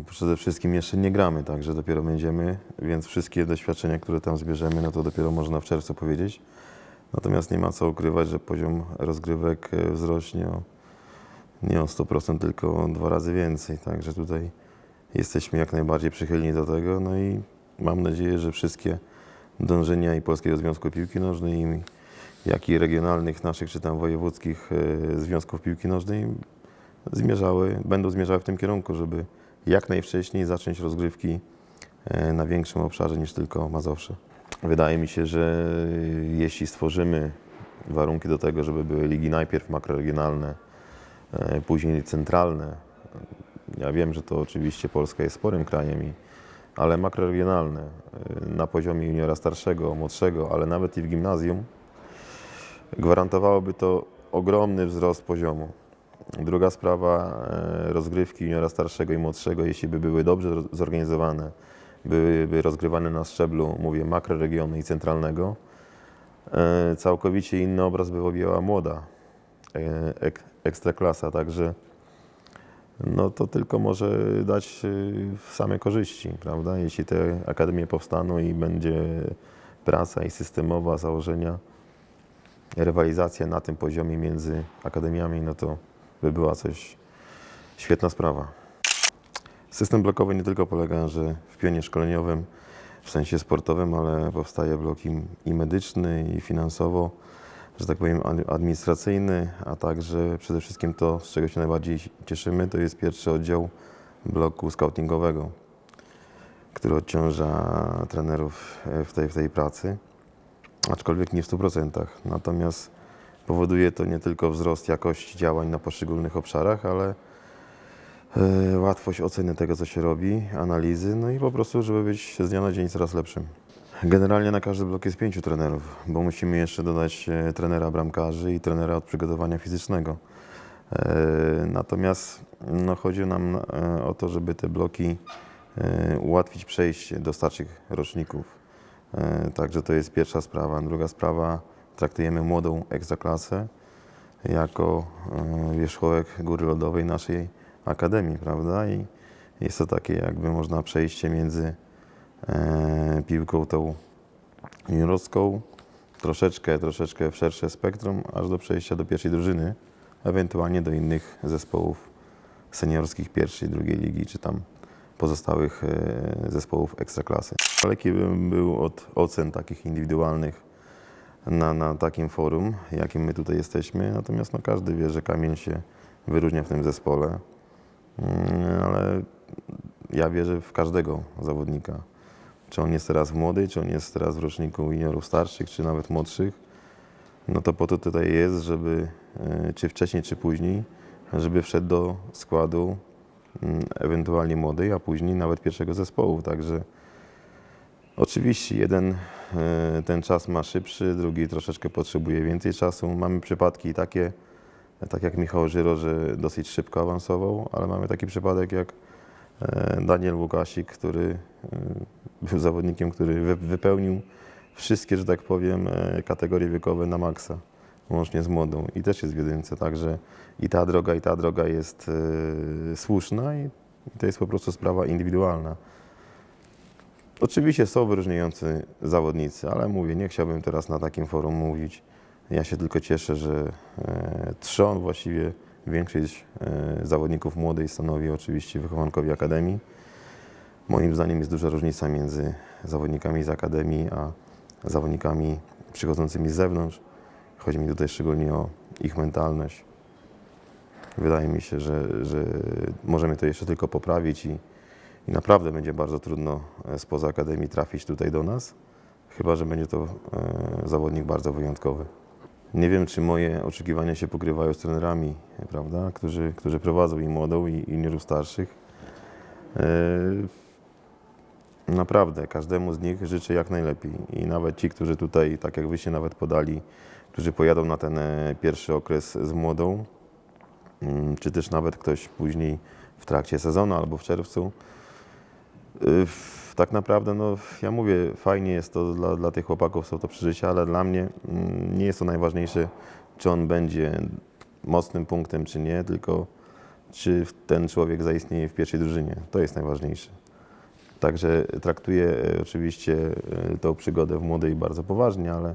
No, przede wszystkim jeszcze nie gramy, także dopiero będziemy, więc wszystkie doświadczenia, które tam zbierzemy, no to dopiero można w czerwcu powiedzieć. Natomiast nie ma co ukrywać, że poziom rozgrywek e, wzrośnie o, nie o 100%, tylko o dwa razy więcej. Także tutaj jesteśmy jak najbardziej przychylni do tego. No i mam nadzieję, że wszystkie dążenia i Polskiego Związku Piłki Nożnej, jak i regionalnych naszych, czy tam wojewódzkich e, związków piłki nożnej zmierzały, będą zmierzały w tym kierunku, żeby jak najwcześniej zacząć rozgrywki e, na większym obszarze niż tylko Mazowsze. Wydaje mi się, że jeśli stworzymy warunki do tego, żeby były ligi najpierw makroregionalne, e, później centralne, ja wiem, że to oczywiście Polska jest sporym krajem, i, ale makroregionalne e, na poziomie juniora starszego, młodszego, ale nawet i w gimnazjum, gwarantowałoby to ogromny wzrost poziomu. Druga sprawa, e, rozgrywki juniora starszego i młodszego, jeśli by były dobrze zorganizowane, byłyby rozgrywane na szczeblu, mówię, makroregionu i centralnego, e, całkowicie inny obraz by objęła młoda e, ek, ekstraklasa, także no to tylko może dać same korzyści, prawda? Jeśli te akademie powstaną i będzie praca i systemowa założenia, rywalizacja na tym poziomie między akademiami, no to by była coś świetna sprawa. System blokowy nie tylko polega, że w pionie szkoleniowym, w sensie sportowym, ale powstaje blok i, medyczny, i finansowo, że tak powiem, ad- administracyjny, a także przede wszystkim to, z czego się najbardziej cieszymy, to jest pierwszy oddział bloku scoutingowego, który odciąża trenerów e, w tej, w tej pracy, aczkolwiek nie w 100%. Natomiast powoduje to nie tylko wzrost jakości działań na poszczególnych obszarach, ale e, łatwość oceny tego, co się robi, analizy, no i po prostu, żeby być z dnia na dzień coraz lepszym. Generalnie na każdy blok jest pięciu trenerów, bo musimy jeszcze dodać e, trenera bramkarzy i trenera od przygotowania fizycznego. E, Natomiast no, chodzi nam o to, żeby te bloki ułatwić przejście do starszych roczników. Także to jest pierwsza sprawa. Druga sprawa, traktujemy młodą ekstraklasę jako e, wierzchołek góry lodowej naszej akademii, prawda? I jest to takie jakby można przejście między e, piłką tą juniorską, troszeczkę, troszeczkę w szersze spektrum, aż do przejścia do pierwszej drużyny, ewentualnie do innych zespołów seniorskich pierwszej, drugiej ligi, czy tam pozostałych e, zespołów ekstraklasy. Daleki bym był od ocen takich indywidualnych na, na takim forum, jakim my tutaj jesteśmy, natomiast no, każdy wie, że Kamień się wyróżnia w tym zespole, Mm, ale ja wierzę w każdego zawodnika. Czy on jest teraz młody, czy on jest teraz w roczniku juniorów starszych, czy nawet młodszych, no to po to tutaj jest, żeby e, czy wcześniej, czy później, żeby wszedł do składu mm, ewentualnie młodej, a później nawet pierwszego zespołu. Także oczywiście jeden ten czas ma szybszy, drugi troszeczkę potrzebuje więcej czasu. Mamy przypadki takie, tak jak Michał Żyro, że dosyć szybko awansował, ale mamy taki przypadek jak e, Daniel Łukasik, który e, był zawodnikiem, który wy- wypełnił wszystkie, że tak powiem, e, kategorie wiekowe na maksa, łącznie z młodą i też jest w jedynce, także i ta droga, i ta droga jest e, słuszna i to jest po prostu sprawa indywidualna. Oczywiście są wyróżniający zawodnicy, ale mówię, nie chciałbym teraz na takim forum mówić. Ja się tylko cieszę, że e, trzon właściwie większość e, zawodników młodej stanowi oczywiście wychowankowie Akademii. Moim zdaniem jest duża różnica między zawodnikami z Akademii, a zawodnikami przychodzącymi z zewnątrz. Chodzi mi tutaj szczególnie o ich mentalność. Wydaje mi się, że, że możemy to jeszcze tylko poprawić i, i naprawdę będzie bardzo trudno e, spoza Akademii trafić tutaj do nas, chyba że będzie to e, zawodnik bardzo wyjątkowy. Nie wiem, czy moje oczekiwania się pokrywają z trenerami, prawda, którzy, którzy prowadzą i młodą, i i starszych. E, Naprawdę, każdemu z nich życzę jak najlepiej. I nawet ci, którzy tutaj, tak jak wyście nawet podali, którzy pojadą na ten pierwszy okres z młodą, mm, czy też nawet ktoś później w trakcie sezonu albo w czerwcu. Y, Tak naprawdę, no, ja mówię, fajnie jest to dla, dla tych chłopaków, są to przeżycia, ale dla mnie mm, nie jest to najważniejsze, czy on będzie mocnym punktem, czy nie, tylko czy ten człowiek zaistnieje w pierwszej drużynie. To jest najważniejsze. Także traktuję e, oczywiście e, tą przygodę w młodej bardzo poważnie, ale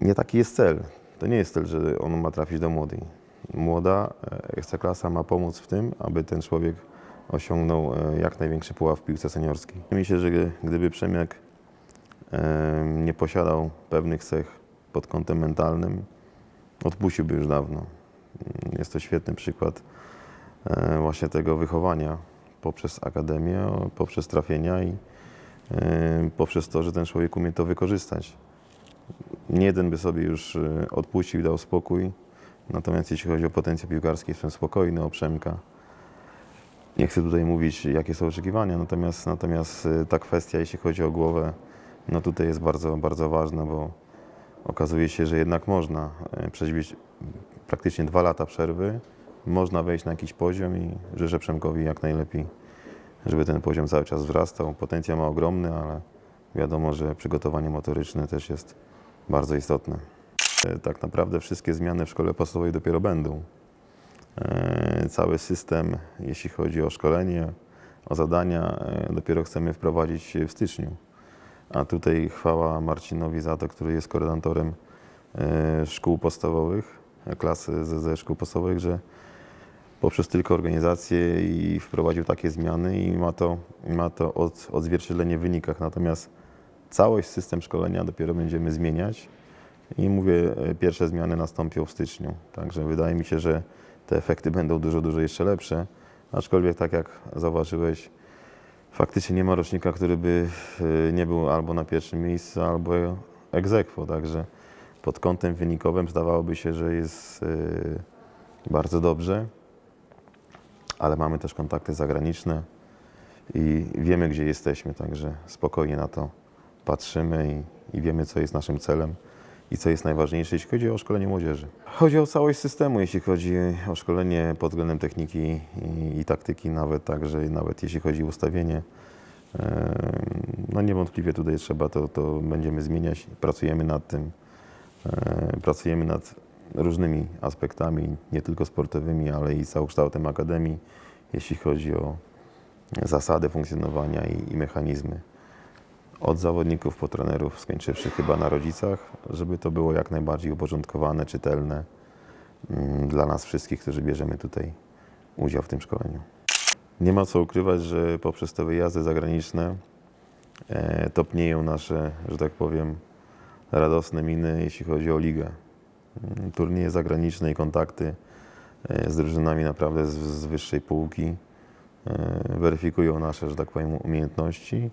nie taki jest cel. To nie jest cel, że on ma trafić do młodej. Młoda e, ekstraklasa ma pomóc w tym, aby ten człowiek osiągnął e, jak największy pułap w piłce seniorskiej. Myślę, że gdyby Przemiak e, nie posiadał pewnych cech pod kątem mentalnym, odpuściłby już dawno. Jest to świetny przykład e, właśnie tego wychowania poprzez akademię, poprzez trafienia i poprzez to, że ten człowiek umie to wykorzystać. Nie jeden by sobie już odpuścił, dał spokój. Natomiast jeśli chodzi o potencjał piłkarski, jestem spokojny o Przemka. Nie chcę tutaj mówić, jakie są oczekiwania, natomiast, natomiast e, ta kwestia, jeśli chodzi o głowę, no tutaj jest bardzo, bardzo ważna, bo okazuje się, że jednak można e, przeżyć praktycznie dwa lata przerwy, można wejść na jakiś poziom i życzę Przemkowi jak najlepiej, żeby ten poziom cały czas wzrastał. Potencjał ma ogromny, ale wiadomo, że przygotowanie motoryczne też jest bardzo istotne. E, Tak naprawdę wszystkie zmiany w szkole podstawowej dopiero będą. E, Cały system, jeśli chodzi o szkolenie, o zadania, e, dopiero chcemy wprowadzić w styczniu. A tutaj chwała Marcinowi za to, który jest koordynatorem e, szkół podstawowych, klasy ze, szkół podstawowych, że poprzez tylko organizację i wprowadził takie zmiany i ma to, ma to od, odzwierciedlenie w wynikach. Natomiast całość system szkolenia dopiero będziemy zmieniać i mówię, pierwsze zmiany nastąpią w styczniu. Także wydaje mi się, że te efekty będą dużo, dużo jeszcze lepsze. Aczkolwiek, tak jak zauważyłeś, faktycznie nie ma rocznika, który by e, nie był albo na pierwszym miejscu, albo ex aequo. Także pod kątem wynikowym zdawałoby się, że jest e, bardzo dobrze, ale mamy też kontakty zagraniczne i wiemy, gdzie jesteśmy, także spokojnie na to patrzymy i, i wiemy, co jest naszym celem i co jest najważniejsze, jeśli chodzi o szkolenie młodzieży. Chodzi o całość systemu, jeśli chodzi o szkolenie pod względem techniki i, i taktyki, nawet także nawet jeśli chodzi o ustawienie. No niewątpliwie tutaj trzeba to, to będziemy zmieniać, pracujemy nad tym, pracujemy nad różnymi aspektami, nie tylko sportowymi, ale i całokształtem akademii, jeśli chodzi o zasady funkcjonowania i, i mechanizmy od zawodników po trenerów, skończywszy chyba na rodzicach, żeby to było jak najbardziej uporządkowane, czytelne mm, dla nas wszystkich, którzy bierzemy tutaj udział w tym szkoleniu. Nie ma co ukrywać, że poprzez te wyjazdy zagraniczne e, topnieją nasze, że tak powiem, radosne miny, jeśli chodzi o ligę. Mm, Turnieje zagraniczne i kontakty e, z drużynami naprawdę z, z wyższej półki e, weryfikują nasze, że tak powiem, umiejętności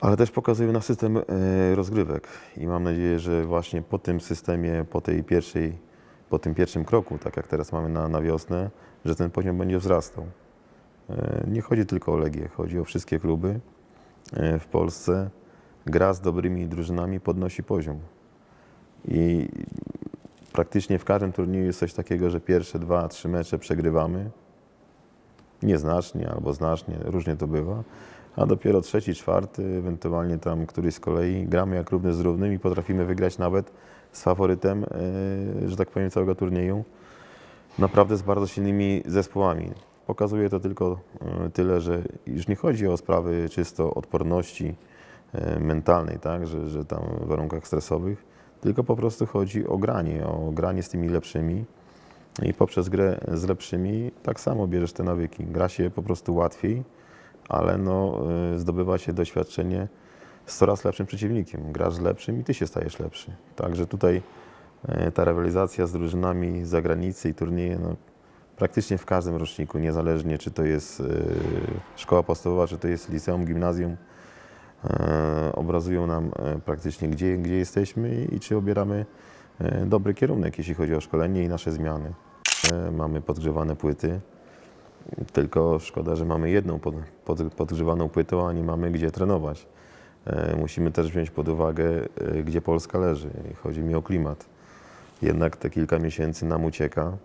ale też pokazują na system e, rozgrywek i mam nadzieję, że właśnie po tym systemie, po tej pierwszej, po tym pierwszym kroku, tak jak teraz mamy na, na wiosnę, że ten poziom będzie wzrastał. E, Nie chodzi tylko o Legię, chodzi o wszystkie kluby e, w Polsce. Gra z dobrymi drużynami podnosi poziom. I praktycznie w każdym turnieju jest coś takiego, że pierwsze dwa, trzy mecze przegrywamy. Nieznacznie albo znacznie, różnie to bywa. A dopiero trzeci, czwarty, ewentualnie tam któryś z kolei gramy jak równy z równym i potrafimy wygrać nawet z faworytem, e, że tak powiem, całego turnieju. Naprawdę z bardzo silnymi zespołami. Pokazuje to tylko e, tyle, że już nie chodzi o sprawy czysto odporności e, mentalnej, tak, że, że tam w warunkach stresowych, tylko po prostu chodzi o granie, o granie z tymi lepszymi. I poprzez grę z lepszymi tak samo bierzesz te nawyki. Gra się po prostu łatwiej, ale no, y, zdobywa się doświadczenie z coraz lepszym przeciwnikiem. Grasz z lepszym i ty się stajesz lepszy. Także tutaj y, ta rywalizacja z drużynami z zagranicy i turnieje no, praktycznie w każdym roczniku, niezależnie czy to jest y, szkoła podstawowa, czy to jest liceum, gimnazjum, obrazują nam praktycznie gdzie, gdzie jesteśmy i czy obieramy dobry kierunek, jeśli chodzi o szkolenie i nasze zmiany. Mamy podgrzewane płyty. Tylko szkoda, że mamy jedną pod, pod, podgrzewaną płytą, a nie mamy gdzie trenować. E, musimy też wziąć pod uwagę, e, gdzie Polska leży. Chodzi mi o klimat. Jednak te kilka miesięcy nam ucieka.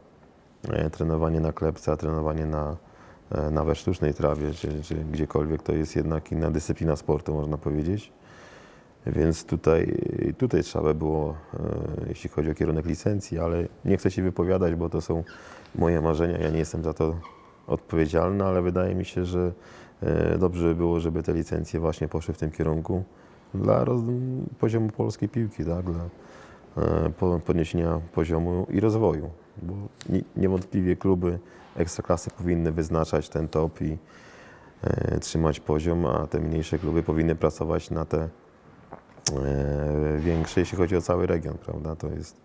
E, trenowanie na klepce, a trenowanie na, na we sztucznej trawie, czy, czy gdziekolwiek, to jest jednak inna dyscyplina sportu, można powiedzieć. Więc tutaj, tutaj trzeba by było, jeśli chodzi o kierunek licencji, ale nie chcę się wypowiadać, bo to są moje marzenia, ja nie jestem za to odpowiedzialny, ale wydaje mi się, że e, dobrze by było, żeby te licencje właśnie poszły w tym kierunku dla poziomu polskiej piłki, tak? dla e, po- podniesienia poziomu i rozwoju, bo ni- niewątpliwie kluby ekstraklasy powinny wyznaczać ten top i e, trzymać poziom, a te mniejsze kluby powinny pracować na te większe, jeśli chodzi o cały region, prawda? To jest,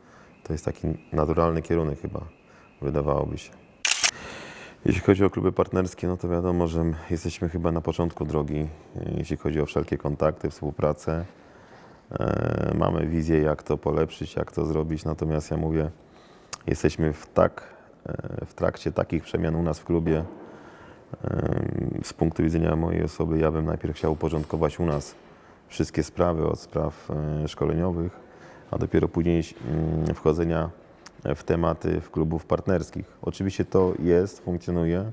to jest taki naturalny kierunek chyba, wydawałoby się. Jeśli chodzi o kluby partnerskie, no to wiadomo, że jesteśmy chyba na początku drogi, e, jeśli chodzi o wszelkie kontakty, współpracę. E, Mamy wizję, jak to polepszyć, jak to zrobić, natomiast ja mówię, jesteśmy w, tak, e, w trakcie takich przemian u nas w klubie. Z punktu widzenia mojej osoby, ja bym najpierw chciał uporządkować u nas wszystkie sprawy od spraw szkoleniowych, a dopiero później mm, wchodzenia w tematy w klubów partnerskich. Oczywiście to jest, funkcjonuje.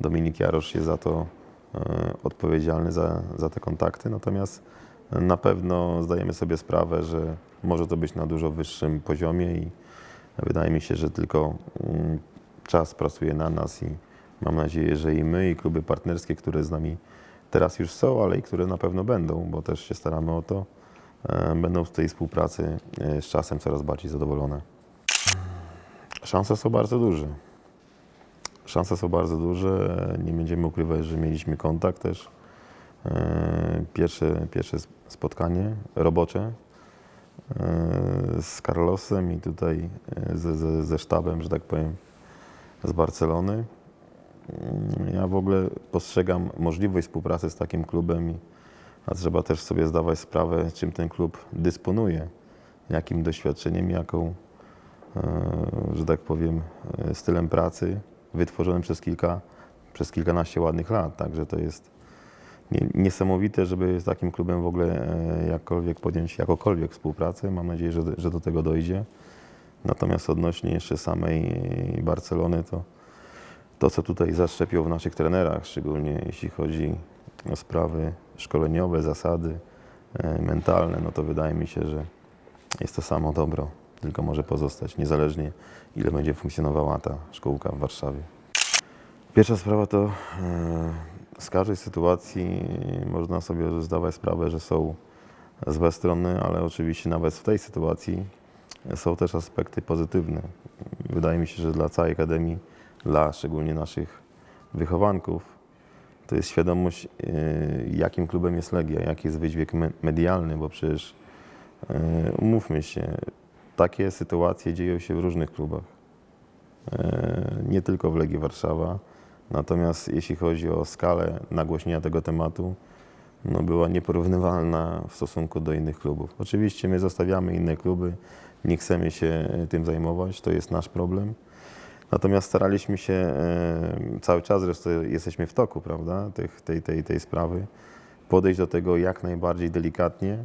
Dominik Jarosz jest za to e, odpowiedzialny, za, za te kontakty, natomiast na pewno zdajemy sobie sprawę, że może to być na dużo wyższym poziomie i wydaje mi się, że tylko mm, czas pracuje na nas i mam nadzieję, że i my, i kluby partnerskie, które z nami teraz już są, ale i które na pewno będą, bo też się staramy o to, e, będą z tej współpracy e, z czasem coraz bardziej zadowolone. Szanse są bardzo duże. Szanse są bardzo duże. Nie będziemy ukrywać, że mieliśmy kontakt też. E, Pierwsze, pierwsze spotkanie robocze e, z Carlosem i tutaj e, ze, ze, ze sztabem, że tak powiem, z Barcelony. Mm, Ja w ogóle postrzegam możliwość współpracy z takim klubem, a trzeba też sobie zdawać sprawę, czym ten klub dysponuje, jakim doświadczeniem, jaką, że tak powiem, e, stylem pracy wytworzonym przez kilka, przez kilkanaście ładnych lat. Także to jest nie- niesamowite, żeby z takim klubem w ogóle e, jakkolwiek podjąć jakokolwiek współpracę. Mam nadzieję, że, że do tego dojdzie. Natomiast odnośnie jeszcze samej Barcelony, to to, co tutaj zaszczepiło w naszych trenerach, szczególnie jeśli chodzi o sprawy szkoleniowe, zasady e, mentalne, no to wydaje mi się, że jest to samo dobro, tylko może pozostać, niezależnie ile będzie funkcjonowała ta szkółka w Warszawie. Pierwsza sprawa to e, z każdej sytuacji można sobie zdawać sprawę, że są złe strony, ale oczywiście nawet w tej sytuacji są też aspekty pozytywne. Wydaje mi się, że dla całej Akademii, dla szczególnie naszych wychowanków, to jest świadomość, e, jakim klubem jest Legia, jaki jest wydźwięk me- medialny, bo przecież e, umówmy się, takie sytuacje dzieją się w różnych klubach. E, Nie tylko w Legii Warszawa. Natomiast jeśli chodzi o skalę nagłośnienia tego tematu, no była nieporównywalna w stosunku do innych klubów. Oczywiście my zostawiamy inne kluby, nie chcemy się tym zajmować, to jest nasz problem. Natomiast staraliśmy się e, cały czas, zresztą jesteśmy w toku, prawda, tych, tej, tej, tej sprawy, podejść do tego jak najbardziej delikatnie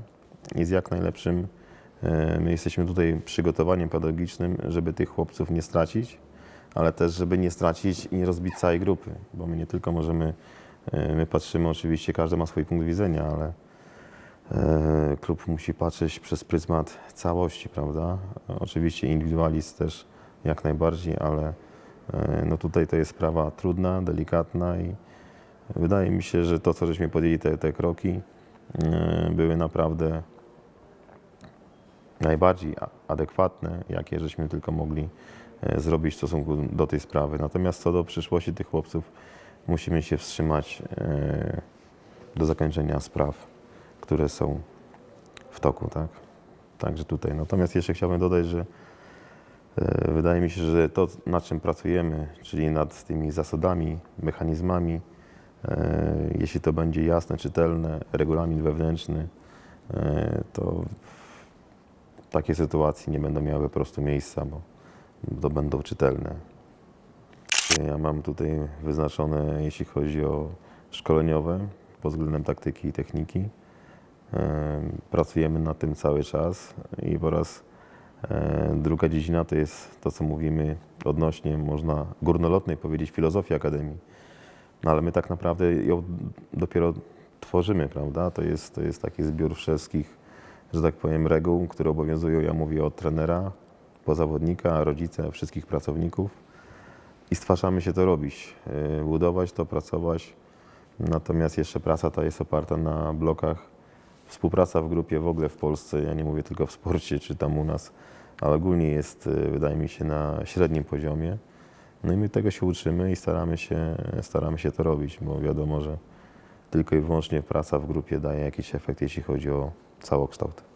i z jak najlepszym, e, my jesteśmy tutaj przygotowaniem pedagogicznym, żeby tych chłopców nie stracić, ale też, żeby nie stracić i nie rozbić całej grupy, bo my nie tylko możemy, e, my patrzymy oczywiście, każdy ma swój punkt widzenia, ale e, klub musi patrzeć przez pryzmat całości, prawda? Oczywiście indywidualizm też jak najbardziej, ale e, no tutaj to jest sprawa trudna, delikatna i wydaje mi się, że to, co żeśmy podjęli, te, te kroki, e, były naprawdę najbardziej adekwatne, jakie żeśmy tylko mogli e, zrobić w stosunku do tej sprawy. Natomiast co do przyszłości tych chłopców, musimy się wstrzymać e, do zakończenia spraw, które są w toku, tak? Także tutaj. Natomiast jeszcze chciałbym dodać, że e, wydaje mi się, że to, nad czym pracujemy, czyli nad tymi zasadami, mechanizmami, jeśli to będzie jasne, czytelne, regulamin wewnętrzny, to takie sytuacje nie będą miały po prostu miejsca, bo to będą czytelne. Ja mam tutaj wyznaczone, jeśli chodzi o szkoleniowe, pod względem taktyki i techniki. Pracujemy nad tym cały czas i po raz druga dziedzina to jest to, co mówimy odnośnie, można górnolotnej powiedzieć, filozofii Akademii. No ale my tak naprawdę ją dopiero tworzymy, prawda? To jest, to jest taki zbiór wszystkich że tak powiem, reguł, które obowiązują, ja mówię od trenera, pozawodnika, rodzice, wszystkich pracowników i stwarzamy się to robić, y, budować to, pracować. Natomiast jeszcze praca ta jest oparta na blokach. Współpraca w grupie w ogóle w Polsce, ja nie mówię tylko w sporcie czy tam u nas, ale ogólnie jest, y, wydaje mi się, na średnim poziomie. No i my tego się uczymy i staramy się, staramy się to robić, bo wiadomo, że tylko i wyłącznie praca w grupie daje jakiś efekt, jeśli chodzi o savu augstu tautu.